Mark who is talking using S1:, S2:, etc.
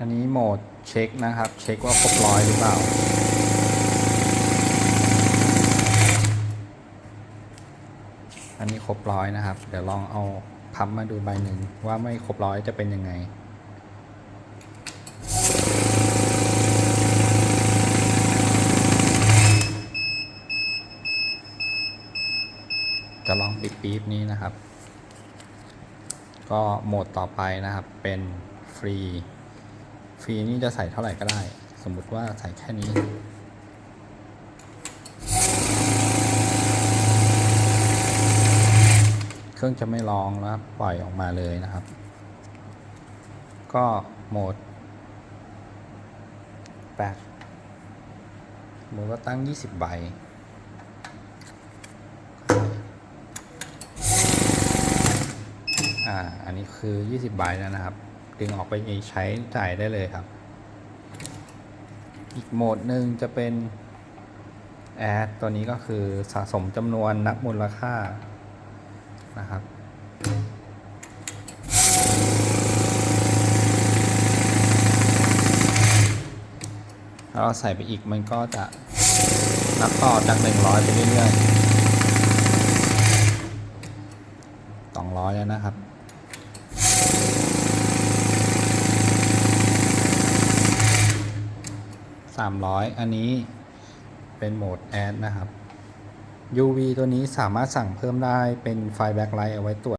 S1: อันนี้โหมดเช็คนะครับ เช็คว่าครบร้อยหรือเปล่า อันนี้ครบร้อยนะครับ เดี๋ยวลองเอาพับมาดูใบหนึ่งว่าไม่ครบร้อยจะเป็นยังไงจะลองปิดปี๊บนี้นะครับ ก็โหมดต่อไปนะครับเป็นฟรี ฟรีนี่จะใส่เท่าไหร่ก็ได้ สมมุติว่าใส่แค่นี้เครื่องจะไม่ร้องแล้วปล่อยออกมาเลยนะครับ ก็โหมด8โหมดว่าตั้ง 20 ใบ อ่า อันนี้คือ 20 ใบแล้วนะครับ ดึงออกไปใช้จ่ายได้เลยครับ อีกโหมดหนึ่งจะเป็นแอดตัวนี้ก็คือสะสมจำนวนนับมูลค่านะครับถ้าเราใส่ไปอีกมันก็จะนับต่อจาก100 ไปเรื่อยๆ200 แล้วนะครับ 300 อันนี้เป็นโหมดแอดนะครับ UV ตัวนี้สามารถสั่งเพิ่มได้เป็นไฟแบ็คไลท์เอาไว้ตรวจ